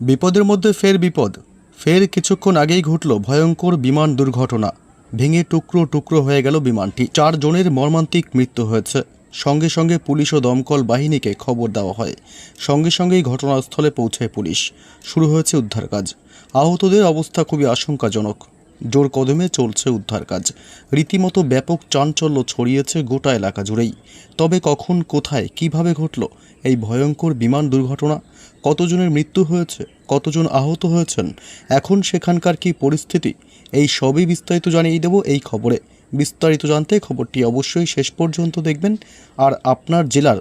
বিপদের মধ্যে ফের বিপদ। ফের কিছুক্ষণ আগেই ঘটল ভয়ঙ্কর বিমান দুর্ঘটনা। ভেঙে টুকরো টুকরো হয়ে গেল বিমানটি। চারজনের মর্মান্তিক মৃত্যু হয়েছে। সঙ্গে সঙ্গে পুলিশ ও দমকল বাহিনীকে খবর দেওয়া হয়। সঙ্গে সঙ্গেই ঘটনাস্থলে পৌঁছায় পুলিশ। শুরু হয়েছে উদ্ধার কাজ আহতদের অবস্থা খুবই আশঙ্কাজনক। জোর কদমে চলছে উদ্ধার কাজ। রীতিমতো ব্যাপক চাঞ্চল্য ছড়িয়েছে গোটা এলাকা জুড়েই। তবে কখন, কোথায়, কীভাবে ঘটল এই ভয়ঙ্কর বিমান দুর্ঘটনা? কতজনের মৃত্যু হয়েছে? কতজন আহত হয়েছেন? এখন সেখানকার কি পরিস্থিতি? এই সবই বিস্তারিত জানিয়ে দেব এই খবরে। বিস্তারিত জানতে খবরটি অবশ্যই শেষ পর্যন্ত দেখবেন। আর আপনার জেলার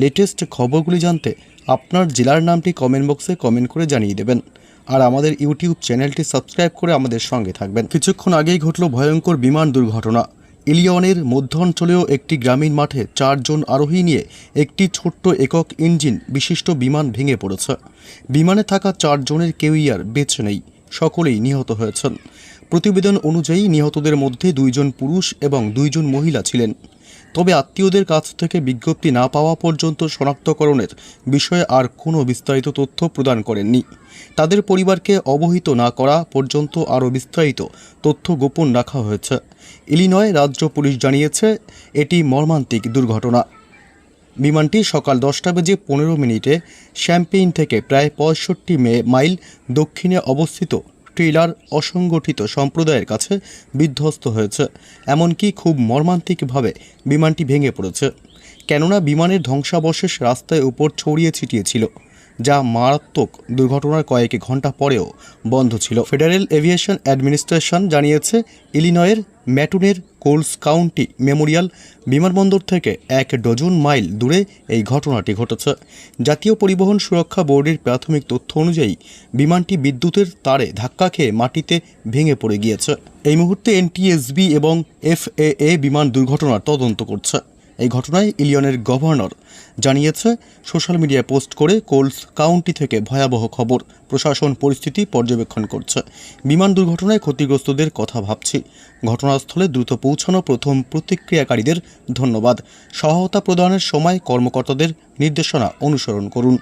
লেটেস্ট খবরগুলি জানতে আপনার জেলার নামটি কমেন্ট বক্সে কমেন্ট করে জানিয়ে দেবেন। আর আমাদের ইউটিউব চ্যানেলটি সাবস্ক্রাইব করে আমাদের সঙ্গে থাকবেন। কিছুক্ষণ আগেই ঘটল ভয়ঙ্কর বিমান দুর্ঘটনা। ইলিয়নের মধ্য অঞ্চলেও একটি গ্রামীণ মাঠে চারজন আরোহী নিয়ে একটি ছোট্ট একক ইঞ্জিন বিশিষ্ট বিমান ভেঙে পড়েছে। বিমানে থাকা চারজনের কেউই আর বেঁচে নেই, সকলেই নিহত হয়েছেন। প্রতিবেদন অনুযায়ী নিহতদের মধ্যে দুইজন পুরুষ এবং দুইজন মহিলা ছিলেন। তবে আত্মীয়দের কাছ থেকে বিজ্ঞপ্তি না পাওয়া পর্যন্ত শনাক্তকরণের বিষয়ে আর কোনো বিস্তারিত তথ্য প্রদান করেননি। তাদের পরিবারকে অবহিত না করা পর্যন্ত আরও বিস্তারিত তথ্য গোপন রাখা হয়েছে। ইলিনয় রাজ্য পুলিশ জানিয়েছে, এটি মর্মান্তিক দুর্ঘটনা। বিমানটি সকাল দশটা বেজে পনেরো মিনিটে শ্যাম্পেইন থেকে প্রায় পঁয়ষট্টি মে- মাইল দক্ষিণে অবস্থিত ট্রেলার অসংগঠিত সম্প্রদায়ের কাছে বিধ্বস্ত হয়েছে। এমনকি খুব মর্মান্তিকভাবে বিমানটি ভেঙে পড়েছে। কেননা বিমানের ধ্বংসাবশেষ রাস্তায় উপর ছড়িয়ে ছিটিয়েছিল। যা মারাত্মক দুর্ঘটনার কয়েক ঘণ্টা পরেও বন্ধ ছিল। ফেডারেল এভিয়েশন অ্যাডমিনিস্ট্রেশন জানিয়েছে, ইলিনয়ের ম্যাটুনের কোলস কাউন্টি মেমোরিয়াল বিমানবন্দর থেকে এক ডজন মাইল দূরে এই ঘটনাটি ঘটেছে। জাতীয় পরিবহন সুরক্ষা বোর্ডের প্রাথমিক তথ্য অনুযায়ী, বিমানটি বিদ্যুতের তারে ধাক্কা খেয়ে মাটিতে ভেঙে পড়ে গিয়েছে। এই মুহূর্তে এনটিএসবি এবং এফএএ বিমান দুর্ঘটনার তদন্ত করছে। এই ঘটনায় ইলিয়নের গভর্নর জানিয়েছে, সোশ্যাল মিডিয়ায় পোস্ট করে কোলস কাউন্টি থেকে ভয়াবহ খবর। প্রশাসন পরিস্থিতি পর্যবেক্ষণ করছে। বিমান দুর্ঘটনায় ক্ষতিগ্রস্তদের কথা ভাবছি। ঘটনাস্থলে দ্রুত পৌঁছানো প্রথম প্রতিক্রিয়াকারীদের ধন্যবাদ। সহায়তা প্রদানের সময় কর্মকর্তাদের নির্দেশনা অনুসরণ করুন।